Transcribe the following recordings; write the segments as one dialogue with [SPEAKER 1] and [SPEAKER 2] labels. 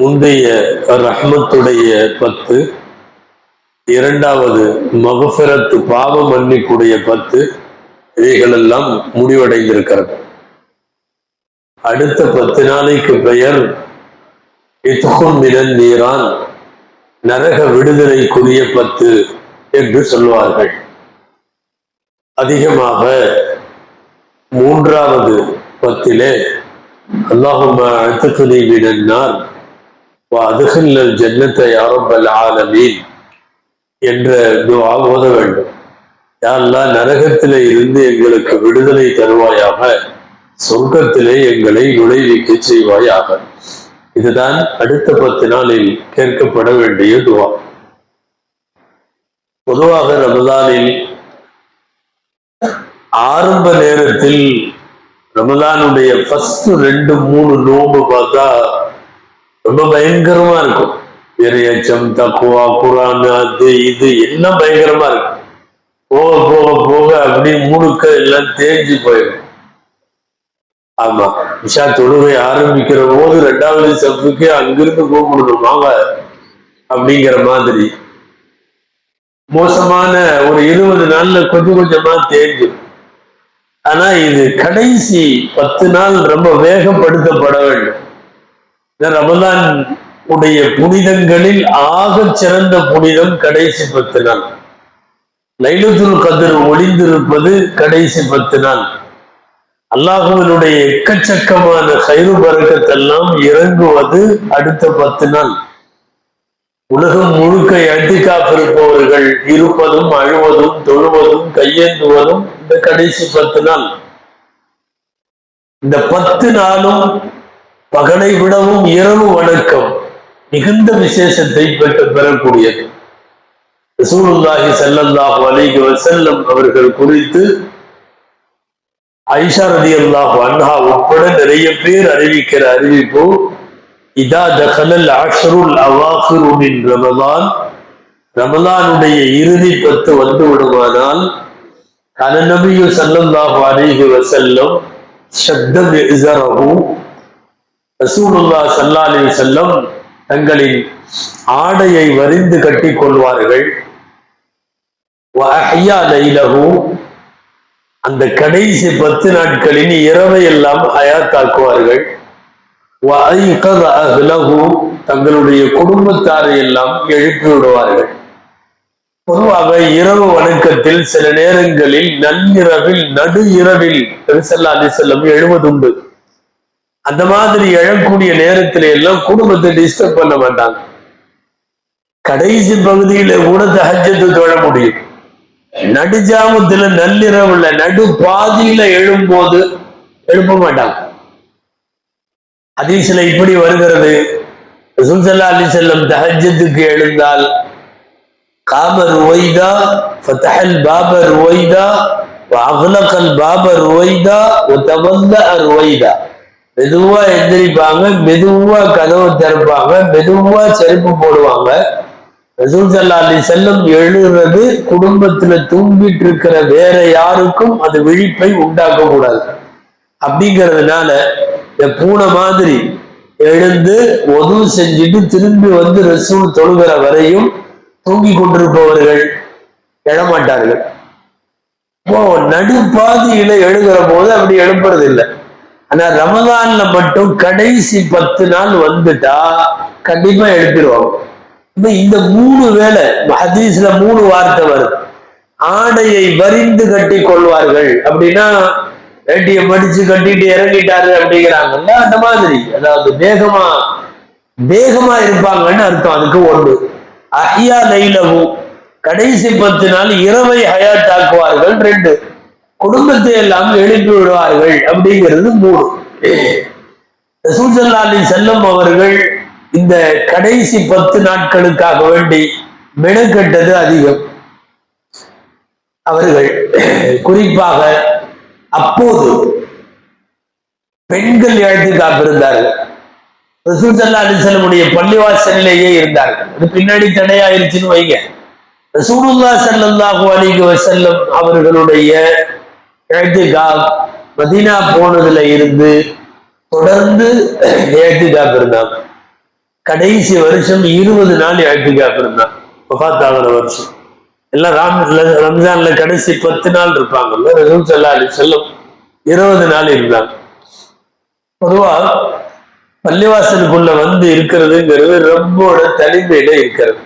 [SPEAKER 1] முந்தைய ரஹ்மத்துடைய பத்து இரண்டாவது மகஃபிரத்து பாவ மன்னிக்குடைய பத்து இவைகளெல்லாம் முடிவடைந்திருக்கிறது. அடுத்த பத்து நாளைக்கு பெயர் இத்துகும் மினன் நீரான் நரக விடுதலைக்குரிய பத்து என்று சொல்வார்கள். அதிகமாக மூன்றாவது பத்திலே அல்லாஹும அழுத்துக்குனி மினன்னார் அதுகில்லல் ஜன்னத்தை அரபல் ஆலமீன் என்ற துவா ஓத வேண்டும். யாரெல்லாம் நரகத்திலே இருந்து எங்களுக்கு விடுதலை தருவாயாக சொர்க்கத்திலே எங்களை நுழைவிக்க செய்வாயாக. இதுதான் அடுத்த பத்து நாளில் கேட்கப்பட வேண்டிய துவா. பொதுவாக ரமதானில் ஆரம்ப நேரத்தில் ரமதானுடைய ஃபர்ஸ்ட் ரெண்டு மூணு நோம்பு பார்த்தா ரொம்ப பயங்கரமா இருக்கும். இறையச்சம் தக்குவா குரான் அது இது எல்லாம் பயங்கரமா இருக்கும். போக போக போக அப்படி முழுக்க எல்லாம் தேஞ்சு போயிடும். ஆமா விஷா தொழுகை ஆரம்பிக்கிற போது ரெண்டாவது சப்புக்கு அங்கிருந்து கூப்பிடணும் வாங்க அப்படிங்கிற மாதிரி. மோசமான ஒரு இருபது நாள்ல கொஞ்சம் கொஞ்சமா தேஞ்சிடும் ஆனா இது கடைசி பத்து நாள் ரொம்ப வேகப்படுத்தப்பட வேண்டும். இந்த ரமதான் உடைய புனிதங்களில் ஆக சிறந்த புனிதம் கடைசி பத்து நாள். லைலத்துல் கதிர் ஒளிந்திருப்பது கடைசி பத்து நாள். அல்லாஹுவனுடைய எக்கச்சக்கமான கயிறு பறக்கத்தெல்லாம் இறங்குவது அடுத்த பத்து நாள். உலகம் முழுக்க இருப்பவர்கள் இருப்பதும் அழுவதும் தொழுவதும் கையேந்துவதும் இந்த கடைசி பத்து நாள். இந்த பத்து நாளும் பகலை விடவும் இரவு வணக்கம். மிகுந்த விசேஷத்தை பெற்று பெறக்கூடியது. ரசூலுல்லாஹி செல்லல்லாஹு அலைஹி வஸல்லம் அவர்கள் குறித்து ஐஷா ரலியல்லாஹு அன்ஹா உட்பட நிறைய பேர் அறிவிக்கிற அறிவிப்பு இதா தகலல் அஷ்ருல் அவாஹிருமின் ரமலான். ரமலானுடைய இறுதி பத்து வந்து விடுமானால் கனநபியு ஸல்லல்லாஹு அலைஹி வசல்லம் சப்தம் இஸரஹு ரசூலுல்லா சல்லாலி செல்லம் தங்களின் ஆடையை வரிந்து கட்டி கொள்வார்கள். அந்த கடைசி பத்து நாட்களின் இரவை எல்லாம் அயாத்தாக்குவார்கள் தங்களுடைய குடும்பத்தாரை எல்லாம் எழுப்பி விடுவார்கள். பொதுவாக இரவு வணக்கத்தில் சில நேரங்களில் நள்ளிரவில் நடு இரவில் பெருசல்லா செல்லம் எழுவதுண்டு. அந்த மாதிரி எழக்கூடிய நேரத்தில எல்லாம் குடும்பத்தை டிஸ்டர்ப் பண்ண மாட்டாங்க. கடைசி பகுதியில கூட தகஜத்தை தொழ முடியும். நடுஜாமத்துல நள்ளிரவுல நடு பாதியில எழும்போது எழுப்ப மாட்டாங்க. அதீசில இப்படி வருகிறது. சுல்சல்லா அலி செல்லம் தஹஜத்துக்கு எழுந்தால் காபர் ஒய்தா ஃபத்தஹல் பாபர் ஒய்தா அகலக்கல் பாபர் ஒய்தா ஒத்தவல்ல அர் ஒய்தா மெதுவா எந்திரிப்பாங்க மெதுவா கதவை திறப்பாங்க மெதுவா செருப்பு போடுவாங்க. ரசூல் சல்லா செல்லம் எழுறது குடும்பத்துல தூங்கிட்டு இருக்கிற வேற யாருக்கும் அது விழிப்பை உண்டாக்க கூடாது. அப்படிங்கிறதுனால இந்த பூனை மாதிரி எழுந்து உதவு செஞ்சுட்டு திரும்பி வந்து ரசூல் தொழுகிற வரையும் தூங்கி கொண்டிருப்பவர்கள் எழமாட்டார்கள். இப்போ நடுப்பாதியில எழுகிற போது அப்படி எழுப்புறது இல்லை ஆனா ரமதான்ல மட்டும் கடைசி பத்து நாள் வந்துட்டா கண்டிப்பா எழுப்பிடுவாங்க இந்த மூணு வேலை ஹதீஸ்ல மூணு வார்த்தை வருது. ஆடையை வரிந்து கட்டி கொள்வார்கள். அப்படின்னா வேட்டியை மடிச்சு கட்டிட்டு இறங்கிட்டாரு அப்படிங்கிறாங்கல்ல அந்த மாதிரி. அதாவது வேகமா வேகமா இருப்பாங்கன்னு அர்த்தம் அதுக்கு ஒன்று. அஹியா லைலவும் கடைசி பத்து நாள் இரவை ஹயாத்தாக்குவார்கள் ரெண்டு. குடும்பத்தை எல்லாம் எழுப்பி விடுவார்கள் அப்படிங்கிறது மூணு ரசூசல்லாலி செல்லம் அவர்கள் இந்த கடைசி பத்து நாட்களுக்காக வேண்டி மெனக்கெட்டது அதிகம். அவர்கள் குறிப்பாக அப்போது பெண்கள் எழுத்து காப்பிருந்தார்கள் ரசூசல்லா அலிசல்லமுடைய பள்ளிவாசலிலேயே இருந்தார்கள். அது பின்னாடி தடையாயிருச்சுன்னு வைங்க. ரசூலுல்லா சல்லாஹூ அலிக வசல்லம் அவர்களுடைய எழுத்துக்கா மதீனா போனதுல இருந்து தொடர்ந்து எழுத்துக்காப் இருந்தாங்க கடைசி வருஷம் இருபது நாள் ஏழ்த்திக்காப்பு இருந்தான். வஃத்தாகிற வருஷம். எல்லாம் ராம் ரம்ஜான்ல கடைசி பத்து நாள் இருப்பாங்கல்ல ரசூல் சல்லா அலி செல்லம் இருபது நாள் இருந்தாங்க பொதுவா பள்ளிவாசலுக்குள்ள வந்து இருக்கிறதுங்கிறது ரொம்ப தனிமையில இருக்கிறது.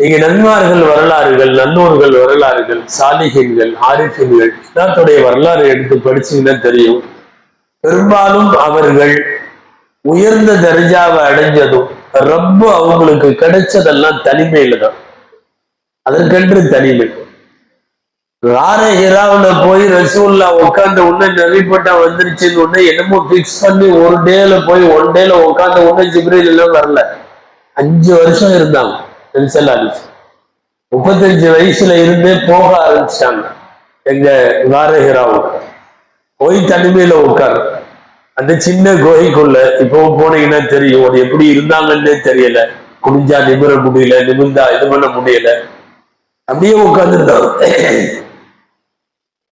[SPEAKER 1] நீங்க நன்மார்கள் வரலாறுகள் நல்லோர்கள் வரலாறுகள் சாலிகன்கள் ஆரிஃபின்கள் எல்லாத்துடைய வரலாறு எடுத்து படிச்சீங்கன்னா தெரியும். பெரும்பாலும் அவர்கள் உயர்ந்த தர்ஜாவை அடைஞ்சதும் ரொம்ப அவங்களுக்கு கிடைச்சதெல்லாம் தனிமையில தான். அதற்கென்று தனிமை. ரார ஹிராவில் போய் ரசூல்லா உட்காந்து உடனே நவிப்பட்டா வந்துருச்சுன்னு உடனே என்னமோ பிக்ஸ் பண்ணி ஒரு டேல போய் ஒன் டேல உட்காந்து உடனே ஜிப்ரில் எல்லாம் வரல. அஞ்சு வருஷம் இருந்தாங்க. முப்பத்தஞ்சு வயசுல இருந்தே போக ஆரம்பிச்சிட்டாங்க. எங்க ரார போய் தனிமையில உட்கார். அந்த சின்ன குகைக்குள்ள இப்போ போனீங்கன்னா தெரியும். அது எப்படி இருந்தாங்கன்னே தெரியல. குனிஞ்சா நிமிர முடியல நிமிர்ந்தா இது பண்ண முடியல. அப்படியே உட்கார்ந்துருந்தாங்க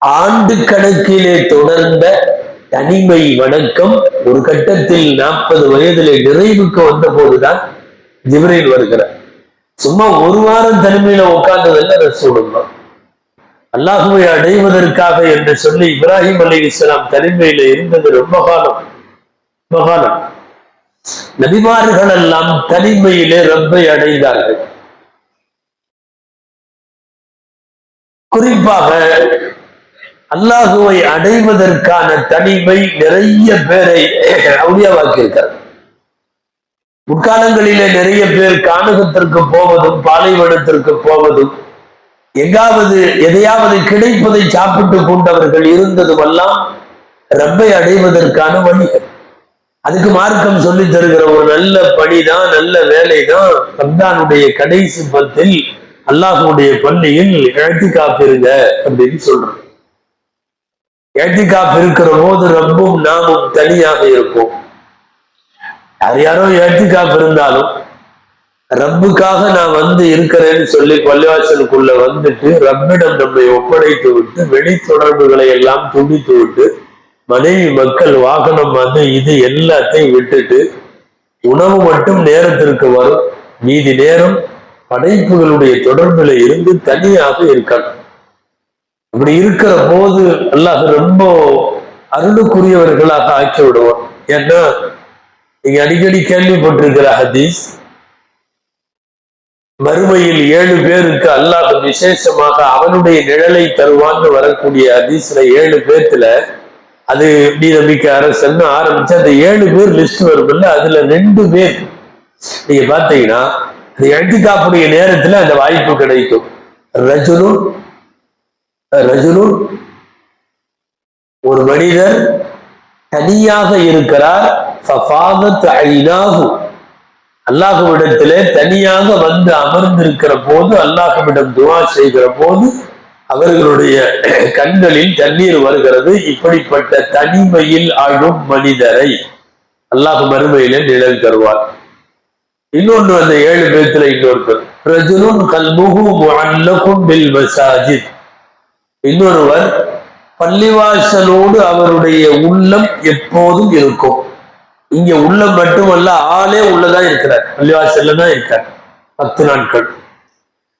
[SPEAKER 1] ஆண்டு கணக்கிலே தொடர்ந்த தனிமை வணக்கம் ஒரு கட்டத்தில் நாற்பது வயதிலே நிறைவுக்கு வந்த போதுதான் ஜிப்ரைல் வருகிறார். சும்மா ஒரு வாரம் தனிமையில உட்கார்ந்ததல்ல ரசூலுல்லா அல்லாஹுவை அடைவதற்காக என்று சொல்லி இப்ராஹிம் அலி இஸ்லாம் தனிமையில இருந்தது ரொம்ப காலம். ரொம்ப காலம். நபிமார்கள் எல்லாம் தனிமையிலே ரப்பை அடைந்தார்கள். குறிப்பாக அல்லாஹுவை அடைவதற்கான தனிமை நிறைய பேரை அவுளியாவாக்கியிருக்கிறார் முற்காலங்களிலே நிறைய பேர் காணகத்திற்கு போவதும் பாலைவனத்திற்கு போவதும் எங்காவது எதையாவது கிடைப்பதை சாப்பிட்டு கொண்டவர்கள் இருந்ததுமெல்லாம் ரப்பை அடைவதற்கான வழிகள். அதுக்கு மார்க்கம் சொல்லி தருகிற ஒரு நல்ல பணிதான் நல்ல வேலை தான் ரம்தானுடைய கடைசி பத்தில் அல்லாஹுடைய பள்ளியில் எழுத்தி காப்பிருங்க அப்படின்னு சொல்றோம் எழுத்தி காப்பு இருக்கிற போது ரப்பும் நாமும் தனியாக இருப்போம். யார் யாரோ எழுத்தி இருந்தாலும் ரப்புக்காக நான் வந்து இருக்கிறேன்னு சொல்லி பள்ளிவாசலுக்குள்ள வந்துட்டு ரப்பிடம் நம்மை ஒப்படைத்து விட்டு வெளி தொடர்புகளை எல்லாம் துண்டித்து விட்டு மனைவி மக்கள் வாகனம் வந்து இது எல்லாத்தையும் விட்டுட்டு உணவு மட்டும் நேரத்திற்கு வரும். மீதி நேரம் படைப்புகளுடைய தொடர்புல இருந்து தனியாக இருக்கணும். அப்படி இருக்கிற போது அல்லாஹ் ரொம்ப அருளுக்குரியவர்களாக ஆக்கி விடுவோம் ஏன்னா நீங்க அடிக்கடி கேள்விப்பட்டிருக்கிற ஹதீஸ் மறுமையில் ஏழு பேருக்கு அல்லாஹ் விசேஷமாக அவனுடைய நிழலை தருவான்னு வரக்கூடிய ஹதீஸ்ல ஏழு பேர்த்துல அது நீ நம்பிக்கை அரசன் ஆரம்பிச்சு அந்த ஏழு பேர் லிஸ்ட் வரும்ல அதுல ரெண்டு பேர் நீங்க பாத்தீங்கன்னா அது எழுத்துக்காப்புடைய நேரத்துல அந்த வாய்ப்பு கிடைக்கும். ரஜுனு ரஜுனு ஒரு மனிதர் தனியாக இருக்கிறார் அல்லாஹுவிடத்திலே தனியாக வந்து அமர்ந்திருக்கிற போது அல்லாஹுவிடம் துவா செய்கிற போது அவர்களுடைய கண்களில் தண்ணீர் வருகிறது. இப்படிப்பட்ட தனிமையில் ஆழும் மனிதரை அல்லாஹ் மறுமையிலே நிழல் தருவார். இன்னொன்று அந்த ஏழு பேத்துல இன்னொருத்தர். இன்னொருவர் பள்ளிவாசலோடு அவருடைய உள்ளம் எப்போதும் இருக்கும். இங்க உள்ள மட்டுமல்ல ஆளே உள்ளதான் இருக்கிறார். பள்ளிவாசல்ல தான் இருக்கார். பத்து நாட்கள்.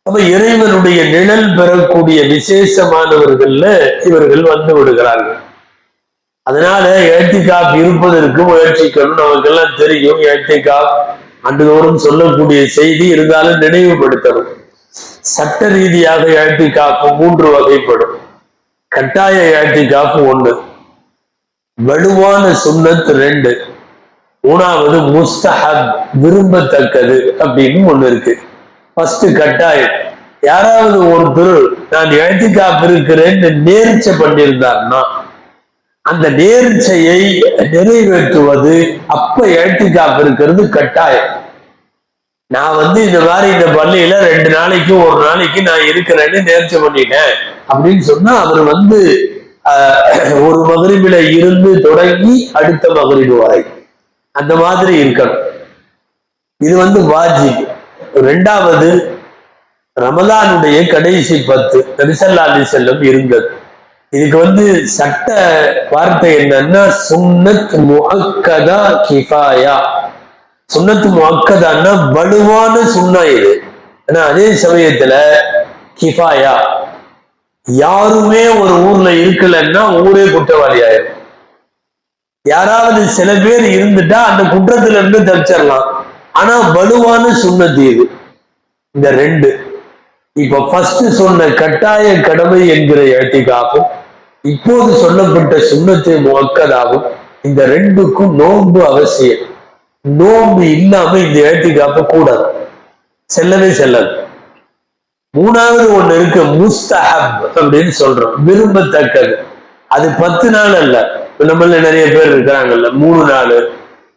[SPEAKER 1] அப்ப இறைவனுடைய நிழல் பெறக்கூடிய விசேஷமானவர்கள்ல இவர்கள் வந்து விடுகிறார்கள். அதனால ஏட்டிகாப் இருப்பதற்கு முயற்சிக்கணும். நமக்கெல்லாம் தெரியும் ஏட்டிகாப் அன்றுதோறும் சொல்லக்கூடிய செய்தி இருந்தாலும் நினைவுபடுத்தணும். சட்ட ரீதியாக ஏட்டிகாப்பு மூன்று வகைப்படும். கட்டாய ஏட்டிகாப்பு ஒன்று வலுவான சுண்ணத்து ரெண்டு. மூணாவது முஸ்தஹப் விரும்பத்தக்கது அப்படின்னு ஒண்ணு இருக்கு. ஃபர்ஸ்ட் கட்டாயம். யாராவது ஒருத்தர் நான் எழுத்துக்காப்பு இருக்கிறேன்னு நேர்ச்சை பண்ணியிருந்தார்னா அந்த நேர்ச்சையை நிறைவேற்றுவது அப்ப எழுத்திக்காப்பு இருக்கிறது கட்டாயம். நான் வந்து இந்த மாதிரி இந்த பள்ளியில ரெண்டு நாளைக்கு ஒரு நாளைக்கு நான் இருக்கிறேன்னு நேர்ச்சை பண்ணிட்டேன் அப்படின்னு சொன்னா அவர் வந்து ஒரு மகரிபில இருந்து தொடங்கி அடுத்த மகரிபு வரை. அந்த மாதிரி இருக்கணும். இது வந்து வாஜி ரெண்டாவது ரமதானுடைய கடைசி பத்து நபிசல்லா அலி செல்லம் இருந்தது. இதுக்கு வந்து சட்ட வார்த்தை என்னன்னா சுன்னத் முஹக்கதா கிஃபாயா. சுண்ணத்து முகக்கதான்னா வலுவான சுண்ணா இது. ஆனா அதே சமயத்துல கிஃபாயா. யாருமே ஒரு ஊர்ல இருக்கலன்னா ஊரே குற்றவாளி ஆயிரும். யாராவது சில பேர் இருந்துட்டா அந்த குற்றத்துல இருந்து தப்பிச்சிடலாம். ஆனா வலுவான சுண்ணத்து இது. இந்த ரெண்டு. இப்ப ஃபர்ஸ்ட் சொன்ன கட்டாய கடமை என்கிற எழுத்திக்காகும் இப்போது சொல்லப்பட்ட சுண்ணத்தை முக்கதாகும் இந்த ரெண்டுக்கும் நோன்பு அவசியம். நோன்பு இல்லாம இந்த எழுத்திக்காப்ப கூடாது. செல்லவே செல்லாது. மூணாவது ஒண்ணு இருக்கு முஸ்தஹப் அப்படின்னு சொல்றோம். விரும்பத்தக்கது. அது பத்து நாள் அல்ல. நம்மள நிறைய பேர் இருக்கிறாங்கல்ல. மூணு நாள்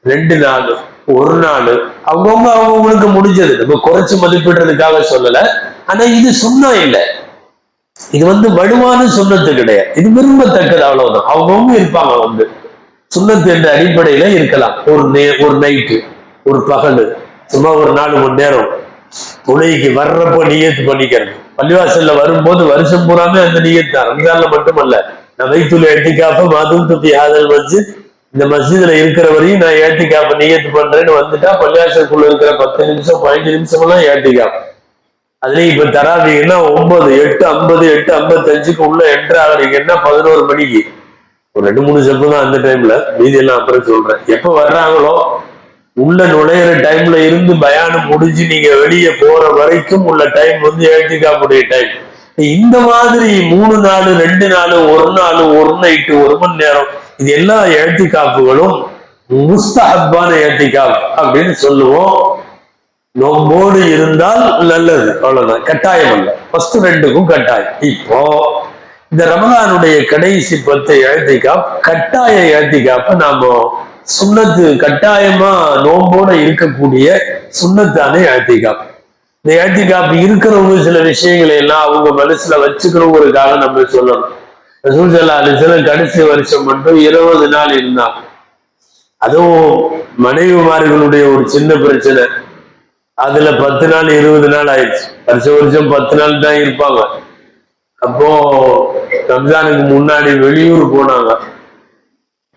[SPEAKER 1] ரெண்டு நாள் ஒரு நாள். அவங்கவுங்க அவங்கவுங்களுக்கு முடிஞ்சது. நம்ம குறைச்சு மதிப்பிடுறதுக்காக சொல்லல. ஆனா இது சுண்ணா இல்லை. இது வந்து வலுவான சுண்ணத்து கிடையாது. இது விரும்பத்தக்கது அவ்வளவுதான். அவங்கவுங்க இருப்பாங்க வந்து. சுண்ணத்து என்ற அடிப்படையில இருக்கலாம். ஒரு நே ஒரு நைட்டு ஒரு பகல். சும்மா ஒரு நாலு மணி நேரம். துணைக்கு வர்றப்போ நியத்து பண்ணிக்கிறது. பள்ளிவாசல்ல வரும்போது வருஷம் பூராமே அந்த நியத்து தான். ரம்ஜான்ல மட்டுமல்ல. நான் வைத்துள்ள எட்டிக்காப்ப மாதும் துப்பி ஆதல் வச்சு இந்த மஸ்ஜிதுல இருக்கிற வரையும் நான் ஏட்டிக்காப்ப நியத்து பண்றேன்னு வந்துட்டா பள்ளிவாசலுக்குள்ள இருக்கிற பத்து நிமிஷம் பதினஞ்சு நிமிஷம் எல்லாம் ஏட்டிக்காப்பு. அதுலயும் இப்ப தராதீங்கன்னா ஒன்பது எட்டு ஐம்பது எட்டு ஐம்பத்தஞ்சுக்கு உள்ள என்ட்ரு ஆகுறீங்கன்னா பதினோரு மணிக்கு. ஒரு ரெண்டு மூணு செப்பு தான் அந்த டைம்ல மீதி எல்லாம் அப்புறம் சொல்றேன். எப்ப வர்றாங்களோ உள்ள நுழையிற டைம்ல இருந்து பயானம் முடிஞ்சு நீங்க வெளியே போற வரைக்கும் உள்ள டைம் வந்து ஏழ்த்திக்காப்புடைய டைம் இந்த மாதிரி மூணு நாள் ரெண்டு நாள் ஒரு நாள் ஒரு நைட்டு ஒரு மணி நேரம் இது எல்லா எழுத்திக்காப்புகளும் முஸ்தஹப்பான எழுத்திக்காப் அப்படின்னு சொல்லுவோம். நோம்போடு இருந்தால் நல்லது அவ்வளவுதான். கட்டாயம் அல்ல. ஃபர்ஸ்ட் ரெண்டுக்கும் கட்டாயம். இப்போ இந்த ரமதானுடைய கடைசி பத்து எழுத்திக்காப் கட்டாய எழுத்திக்காப்ப நாம சுண்ணத்து கட்டாயமா நோம்போட இருக்கக்கூடிய சுண்ணத்தானே எழுத்திக்காப் இந்த எழுத்திக்காப்பு இருக்கிறவங்க சில விஷயங்களை எல்லாம் அவங்க மனசுல வச்சுக்கிறவங்களுக்காக நம்ம சொல்லணும். ரசூசல்லா அலிசலம் கடைசி வருஷம் மட்டும் இருபது நாள் இருந்தாங்க அதுவும் மனைவிமார்களுடைய ஒரு சின்ன பிரச்சனை. அதுல பத்து நாள் இருபது நாள் ஆயிடுச்சு. வருஷம் வருஷம் பத்து நாள் தான் இருப்பாங்க. அப்போ ரம்ஜானுக்கு முன்னாடி வெளியூர் போனாங்க.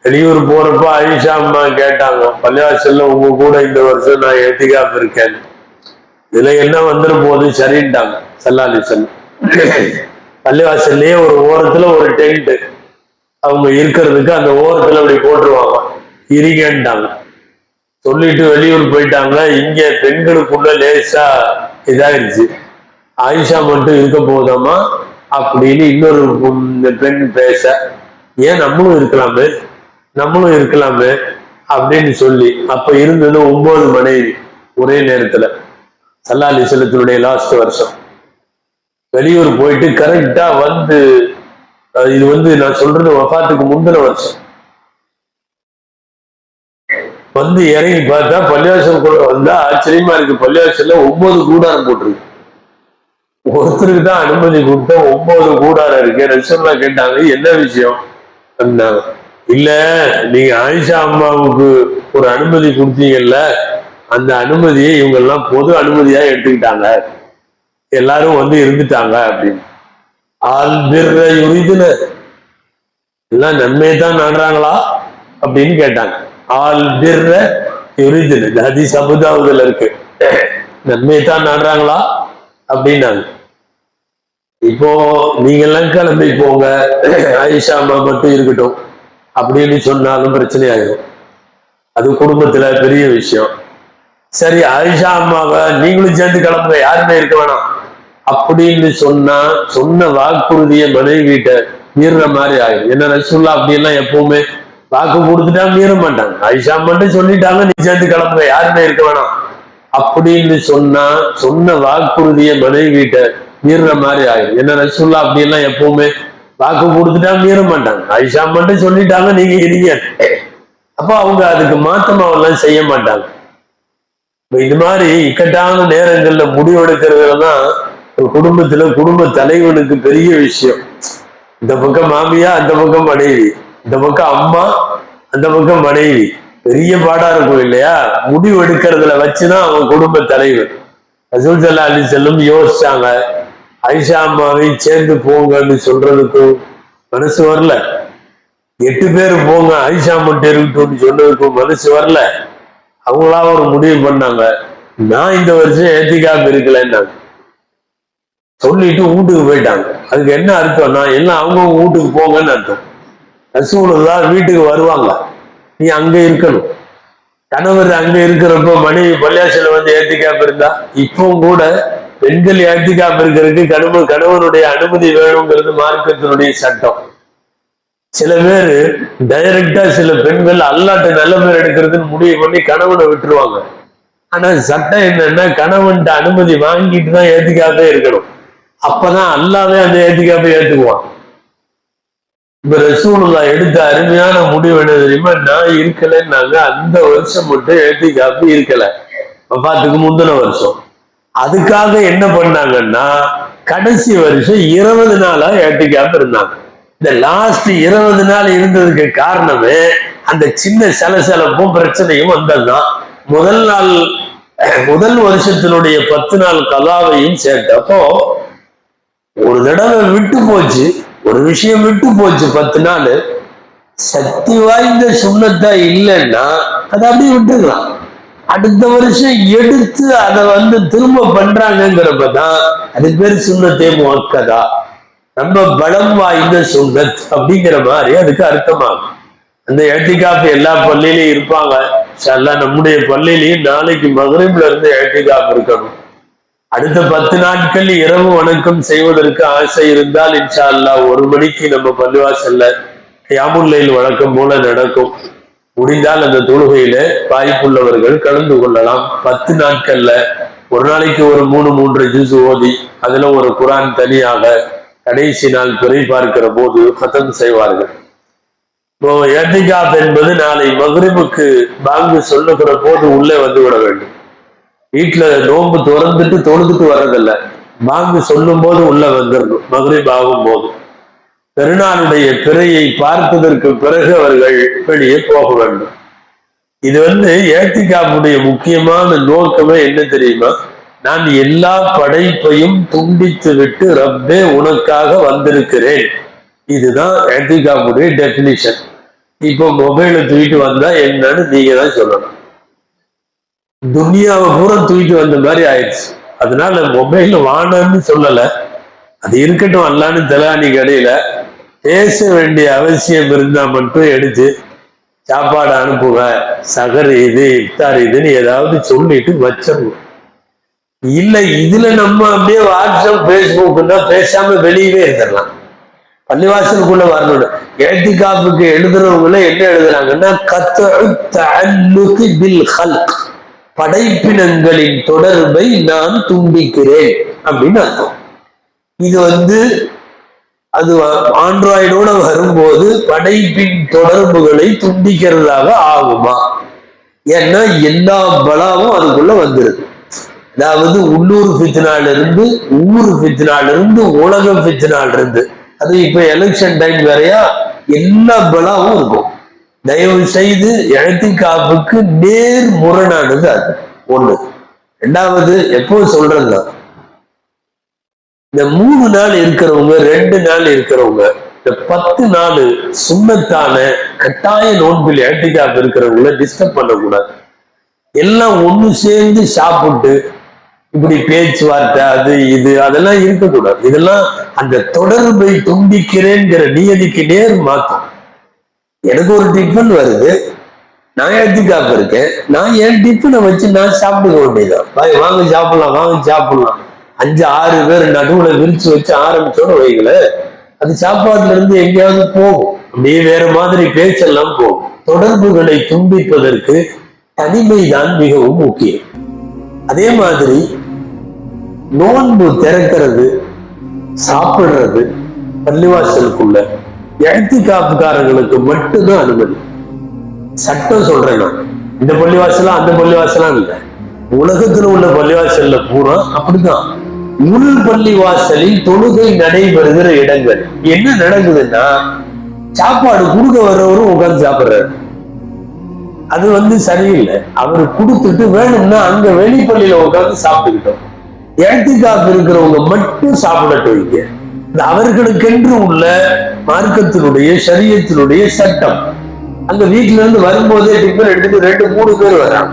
[SPEAKER 1] வெளியூர் போறப்ப ஆயிஷா அம்மா கேட்டாங்க பள்ளிவாசல்ல உங்க கூட இந்த வருஷம் நான் ஏத்திக்காம இருக்கேன். இதுல என்ன வந்துட போகுது? சரின்ட்டாங்க சல்லாலி செல்லம் பள்ளிவாசல்லையே ஒரு ஓரத்துல ஒரு டென்ட். அவங்க இருக்கிறதுக்கு அந்த ஓரத்துல அப்படி போட்டுருவாங்க. இருங்கன்ட்டாங்க சொல்லிட்டு வெளியூர் போயிட்டாங்க இங்க பெண்களுக்குள்ள லேசா இதாயிருச்சு. ஆயிஷா மட்டும் இருக்க போதாமா? அப்படின்னு இன்னொரு பெண் பேச ஏன் நம்மளும் இருக்கலாமே? நம்மளும் இருக்கலாமே? அப்படின்னு சொல்லி அப்ப இருந்தது ஒன்பது மனைவி ஒரே நேரத்துல. சல்லாலி செல்லத்தினுடைய லாஸ்ட் வருஷம். வெளியூர் போயிட்டு கரெக்டா வந்து இது வந்து நான் சொல்றது வஃத்துக்கு முந்தின வருஷம். வந்து இறங்கி பார்த்தா பள்ளிவாசல் கூட வந்தா ஆச்சரியமா இருக்கு. பள்ளிவாசல்ல ஒன்பது கூடாரம் போட்டிருக்கு. ஒருத்தருக்கு தான் அனுமதி கொடுத்தா ஒன்பது கூடாரம் இருக்கு. ரசோல்லா கேட்டாங்க என்ன விஷயம்? அப்படின்னாங்க இல்ல நீங்க ஆயிஷா அம்மாவுக்கு ஒரு அனுமதி கொடுத்தீங்கல்ல அந்த அனுமதியை இவங்க எல்லாம் பொது அனுமதியா எடுத்துக்கிட்டாங்க. எல்லாரும் வந்து இருந்துட்டாங்க அப்படின்னு. ஆள் பிற யுரிதுன. எல்லாம் நன்மையை தான் நாடுறாங்களா? அப்படின்னு கேட்டாங்க. ஆள் பிற யுரிதுன. இந்த ஹதீஸ் இருக்கு. நன்மையை தான் நாடுறாங்களா? அப்படின்னாங்க. இப்போ நீங்க எல்லாம் கிளம்பி போங்க. ஆயிஷா அம்மா மட்டும் இருக்கட்டும். அப்படின்னு சொன்னாலும் பிரச்சனை ஆயிடும் அது குடும்பத்துல பெரிய விஷயம். சரி ஆயிஷா அம்மாவை நீங்களும் சேர்ந்து கிளம்புங்க யாருமே இருக்க வேணாம். அப்படின்னு சொன்னா சொன்ன வாக்குறுதிய மனைவிட்ட மீறுற மாதிரி ஆயிடும். என்ன ரசூல்லா அப்படியெல்லாம் எப்பவுமே வாக்கு கொடுத்துட்டா மீற மாட்டாங்க. ஆயிஷா மட்டும் சொல்லிட்டாங்க நீ சேர்ந்து கிளம்புங்க யாருமே இருக்க வேணாம். அப்படின்னு சொன்னா சொன்ன வாக்குறுதிய மனைவிட்ட மீறுற மாதிரி ஆயிடும். என்ன ரசூல்லா அப்படியெல்லாம் எப்பவுமே வாக்கு கொடுத்துட்டா மீற மாட்டாங்க. ஐஷா மட்டும் சொல்லிட்டாங்க நீங்க இனிங்க. அப்ப அவங்க அதுக்கு மாத்தமா எல்லாம் செய்ய மாட்டாங்க. இது மாதிரி இக்கட்டான நேரங்கள்ல முடிவெடுக்கிறதுலாம் ஒரு குடும்பத்துல குடும்ப தலைவனுக்கு பெரிய விஷயம். இந்த பக்கம் மாமியா அந்த பக்கம் மனைவி. இந்த பக்கம் அம்மா அந்த பக்கம் மனைவி. பெரிய பாடா இருக்கும் இல்லையா? முடிவு எடுக்கிறதுல வச்சுதான் அவன் குடும்ப தலைவர் ரசூல் சல்லா அலி செல்லும் யோசிச்சாங்க. ஐஷா அம்மாவையும் சேர்ந்து போங்கன்னு சொல்றதுக்கும் மனசு வரல. எட்டு பேர் போங்க ஐஷா மட்டும் இருக்கட்டும்னு சொன்னதுக்கும் மனசு வரல. அவங்களா ஒரு முடிவு பண்ணாங்க. நான் இந்த வருஷம் ஏத்திக்காம இருக்கலன்னாங்க. சொல்லிட்டு வீட்டுக்கு போயிட்டாங்க. அதுக்கு என்ன அர்த்தம்னா எல்லாம் அவங்கவுங்க வீட்டுக்கு போங்கன்னு அர்த்தம். ரசூலுல்லா வீட்டுக்கு வருவாங்க. நீ அங்க இருக்கணும். கணவர் அங்க இருக்கிறப்போ மனைவி பள்ளியாசல வந்து ஏத்திக்காம இருந்தா இப்பவும் கூட பெண்கள் ஏத்திக்காம இருக்கிறதுக்கு கணவன் கணவனுடைய அனுமதி வேணுங்கிறது மார்க்கத்தினுடைய சட்டம். சில பேர் டைரக்டா சில பெண்கள் அல்லாட்ட நல்ல பேர் எடுக்கிறதுன்னு முடிவு பண்ணி கணவனை விட்டுருவாங்க. ஆனா சட்டம் என்னன்னா கணவன்ட்ட அனுமதி வாங்கிட்டு தான் ஏத்திக்காம இருக்கணும். அப்பதான் அல்லாவே அந்த ஏத்திக்காம ஏத்துக்குவான். இப்ப ரசூலுல்லா எடுத்த அருமையான முடிவு என்ன தெரியுமா? நான் இருக்கலைன்னாங்க அந்த வருஷம் மட்டும் ஏத்திக்காப்பி இருக்கல. வஃபாத்துக்கு முந்தின வருஷம். அதுக்காக என்ன பண்ணாங்கன்னா கடைசி வருஷம் இருபது நாளா ஏட்டிக்காப்பு இருந்தாங்க. இந்த லாஸ்ட் இருபது நாள் இருந்ததுக்கு காரணமே அந்த சின்ன சலசலப்பும் பிரச்சனையும் வந்ததுதான். முதல் நாள் முதல் வருஷத்தினுடைய பத்து நாள் கலாவையும் சேர்த்தப்போ ஒரு தடவை விட்டு போச்சு. ஒரு விஷயம் விட்டு போச்சு பத்து நாள். சக்தி வாய்ந்த சுண்ணத்தா இல்லைன்னா அதை அப்படியே விட்டுக்கலாம் அடுத்த வருஷம் எடுத்து அதை வந்து திரும்ப பண்றாங்கிறப்பதான் அது பேர் சுண்ணத்தே முக்கதா ரொம்ப பலம் வாய்ந்த சுண்ணத் அப்படிங்கிற மாதிரி அதுக்கு அர்த்தமாகும். அந்த ஏட்டிகாப்பு எல்லா பள்ளியிலையும் இருப்பாங்க. எல்லாம் நம்முடைய பள்ளியிலையும் நாளைக்கு மகரிப்ல இருந்து ஏட்டிகாப்பு இருக்கணும். அடுத்த பத்து நாட்கள் இரவு வணக்கம் செய்வதற்கு ஆசை இருந்தால் இன்ஷா அல்லா ஒரு மணிக்கு நம்ம பள்ளிவாசல்ல யாமுல்லையில் வழக்கம் போல நடக்கும். முடிந்தால் அந்த தொழுகையில வாய்ப்புள்ளவர்கள் கலந்து கொள்ளலாம். பத்து நாட்கள்ல ஒரு நாளைக்கு ஒரு மூணு மூன்று ஜூஸ் ஓதி அதுல ஒரு குரான் தனியாக கடைசி நாள் பிறை பார்க்கிற போது கதம் செய்வார்கள். இப்போ ஏத்திகாப் என்பது நாளை மகரிபுக்கு பாங்கு சொல்லுகிற போது உள்ளே வந்து விட வேண்டும். வீட்டுல நோன்பு திறந்துட்டு தொழுதுட்டு வர்றதில்ல. பாங்கு சொல்லும் போது உள்ள வந்துடணும் மகரிப் ஆகும் போது. பெருநாளுடைய பிறையை பார்த்ததற்கு பிறகு அவர்கள் வெளியே போக வேண்டும். இது வந்து ஏத்திகாப்புடைய முக்கியமான நோக்கமே என்ன தெரியுமா? நான் எல்லா படைப்பையும் துண்டித்து விட்டு ரப்பே உனக்காக வந்திருக்கிறேன். இதுதான் ஏத்திகாப்புடைய டெபினிஷன் இப்போ மொபைலை தூக்கிட்டு வந்தா என்னன்னு நீங்க தான் சொல்லணும். துனியாவை பூரா தூக்கிட்டு வந்த மாதிரி ஆயிடுச்சு. அதனால மொபைல் வானன்னு சொல்லல. அது இருக்கட்டும் அல்லான்னு தலானி கடையில பேச வேண்டிய அவசியம் இருந்தா மட்டும் எடுத்து சாப்பாடு அனுப்புங்க சகர் இது இஃப்தார் இதுன்னு ஏதாவது சொல்லிட்டு வச்சிடணும் இல்ல இதுல நம்ம அப்படியே வாட்ஸ்அப் பேஸ்புக்னா பேசாம வெளியவே இருந்துடலாம். பள்ளிவாசலுக்குள்ள வரணும் எழுத்து காப்புக்கு எழுதுறவங்கள என்ன எழுதுறாங்கன்னா கத்து பில் ஹல்க். படைப்பினங்களின் தொடர்பை நான் துண்டிக்கிறேன் அப்படின்னு அர்த்தம். இது வந்து அது ஆண்ட்ராய்டோட வரும்போது படைப்பின் தொடர்புகளை துண்டிக்கிறதாக ஆகுமா? ஏன்னா எல்லா பலாவும் அதுக்குள்ள வந்துருது. அதாவது உள்ளூர் ஃபித்னால இருந்து ஊர் ஃபித்னால இருந்து உலக பித்தினால இருந்து அது இப்ப எலெக்ஷன் டைம் வேறையா எல்லா பலாவும் இருக்கும். தயவு செய்து எழுத்திக்காப்புக்கு நேர் முரணானது அது. ஒண்ணு. ரெண்டாவது எப்போ சொல்றதுதான் இந்த மூணு நாள் இருக்கிறவங்க ரெண்டு நாள் இருக்கிறவங்க இந்த பத்து நாள் சுண்ணத்தான கட்டாய நோன்பில் ஏட்டிக்காப்பு இருக்கிறவங்கள டிஸ்டர்ப் பண்ணக்கூடாது. எல்லாம் ஒண்ணு சேர்ந்து சாப்பிட்டு இப்படி பேச்சுவார்த்தை அது இது அதெல்லாம் இருக்கக்கூடாது. இதெல்லாம் அந்த தொடர்பை துண்டிக்கிறேங்கிற நியதிக்கு நேர் மாத்தம் எனக்கு ஒரு டிஃபன் வருது. நான் எடுத்துக்காப்பு இருக்கேன்? நான் என் டிஃபனை வச்சு நான் சாப்பிட்டுக்க வேண்டியதான் வாங்க சாப்பிடலாம் வாங்க சாப்பிடலாம். அஞ்சு ஆறு பேர் நடுவுல விரிச்சு வச்சு ஆரம்பிச்சோன்னு வைங்கள அது சாப்பாட்டுல இருந்து எங்கேயாவது போகும். அப்படியே வேற மாதிரி பேச்செல்லாம் போகும். தொடர்புகளை துண்டிப்பதற்கு தனிமைதான் மிகவும் முக்கியம். அதே மாதிரி நோன்பு திறக்கிறது சாப்பிடுறது பள்ளிவாசலுக்குள்ள எழுத்தி காப்புக்காரர்களுக்கு மட்டும்தான் அனுமதி. சட்டம் சொல்றேன் நான். இந்த பள்ளிவாசலாம் அந்த பள்ளிவாசலாம் இல்லை. உலகத்துல உள்ள பள்ளிவாசல்ல பூரா அப்படிதான். உள் பள்ளிவாசலில் தொழுகை நடைபெறுகிற இடங்கள். என்ன நடக்குதுன்னா சாப்பாடு கொடுக்க வர்றவரும் உட்கார்ந்து சாப்பிடுறாரு. அது வந்து சரியில்லை. அவர் கொடுத்துட்டு வேணும்னா அங்க வெளிப்பள்ளியில உட்கார்ந்து சாப்பிட்டுக்கிட்டோம். எழுத்துக்காப்பு இருக்கிறவங்க மட்டும் சாப்பிடட்டு வைங்க இது அவர்களுக்கென்று உள்ள மார்க்கத்தினுடைய சரியத்தினுடைய சட்டம். அந்த வீட்டுல இருந்து வரும்போதே டிஃபன் எடுத்துட்டு ரெண்டு மூணு பேர் வர்றாங்க.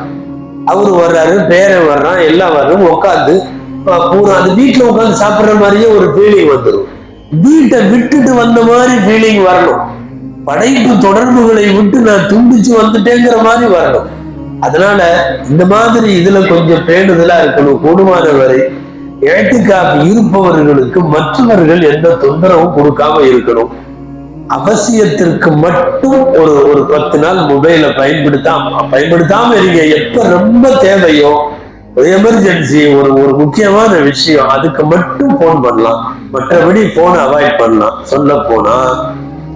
[SPEAKER 1] அவரு வர்றாரு பேரன் வர்றான் எல்லாம் வர்றோம் உட்காந்து பூரா அது வீட்டுல உட்காந்து சாப்பிடுற மாதிரியே ஒரு ஃபீலிங் வந்துடும் வீட்டை விட்டுட்டு வந்த மாதிரி ஃபீலிங் வரணும். படைப்பு தொடர்புகளை விட்டு நான் துண்டிச்சு வந்துட்டேங்கிற மாதிரி வரணும். அதனால இந்த மாதிரி இதுல கொஞ்சம் பேணுதலா இருக்கணும். கூடுமான வரை ஏட்டுக்காப்பு இருப்பவர்களுக்கு மற்றவர்கள் எந்த தொந்தரவும் கொடுக்காம இருக்கணும். அவசியத்திற்கு மட்டும் ஒரு ஒரு பத்து நாள் மொபைலை பயன்படுத்தாம பயன்படுத்தாம இருங்க. எப்ப ரொம்ப தேவையோ ஒரு எமர்ஜென்சி ஒரு ஒரு முக்கியமான விஷயம் அதுக்கு மட்டும் போன் பண்ணலாம். மற்றபடி போனை அவாய்ட் பண்ணலாம். சொல்ல போனா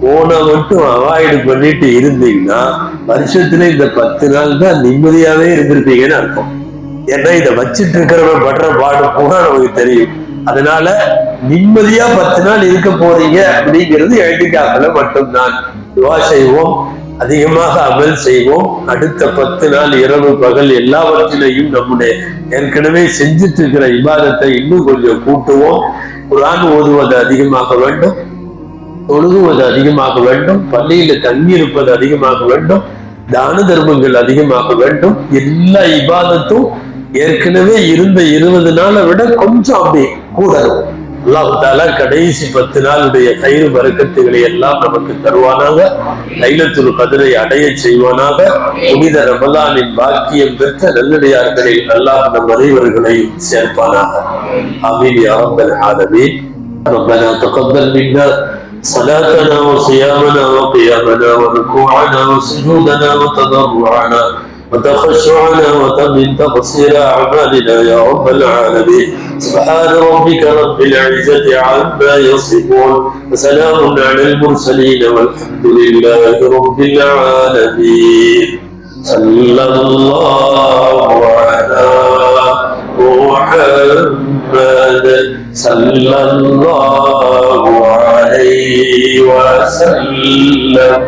[SPEAKER 1] போனை மட்டும் அவாய்டு பண்ணிட்டு இருந்தீங்கன்னா வருஷத்துல இந்த பத்து நாள் தான் நிம்மதியாவே இருந்திருப்பீங்கன்னு அர்த்தம். ஏன்னா இதை வச்சிட்டு இருக்கிறவன் படுற பாடு கூட நமக்கு தெரியும். அதனால நிம்மதியா பத்து நாள் இருக்க போறீங்க அப்படிங்கிறது எழுதிக்காக்கல மட்டும்தான். துவா செய்வோம் அதிகமாக அமல் செய்வோம். அடுத்த பத்து நாள் இரவு பகல் எல்லாவற்றிலையும் நம்முடைய ஏற்கனவே செஞ்சுட்டு இருக்கிற இபாதத்தை இன்னும் கொஞ்சம் கூட்டுவோம். குரான் ஓதுவது அதிகமாக வேண்டும். தொழுகுவது அதிகமாக வேண்டும். பள்ளியில தங்கியிருப்பது அதிகமாக வேண்டும். தான தர்மங்கள் அதிகமாக வேண்டும். எல்லா இபாதத்தும் ஏற்கனவே இருந்த இருபது நாளை விட கொஞ்சம் அப்படி கூடணும் அல்லாஹால கடைசி பத்து நாளுடைய கயிறு வரக்கத்துகளை எல்லாம் நமக்கு தருவானாக லைலத்துல் கதிரை அடைய செய்வானாக புனித ரமலானின் பாக்கியம் பெற்ற நல்லடியார்களில் அல்லாஹ் நம் அனைவர்களையும் சேர்ப்பானாக அமீன் யாரம்பல் ஆலமீன் ربنا تقبل منا صلاتنا وصيامنا وقيامنا وركوعنا وسجودنا وتضرعنا وتخشعنا وتمن تقصير أعمالنا يا رب العالمين. سبحان ربك رب العزة عما يصفون. وسلام على المرسلين والحمد لله رب العالمين. صلى الله على محمد. صلى الله عليه وسلم.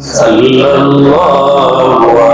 [SPEAKER 1] صلى الله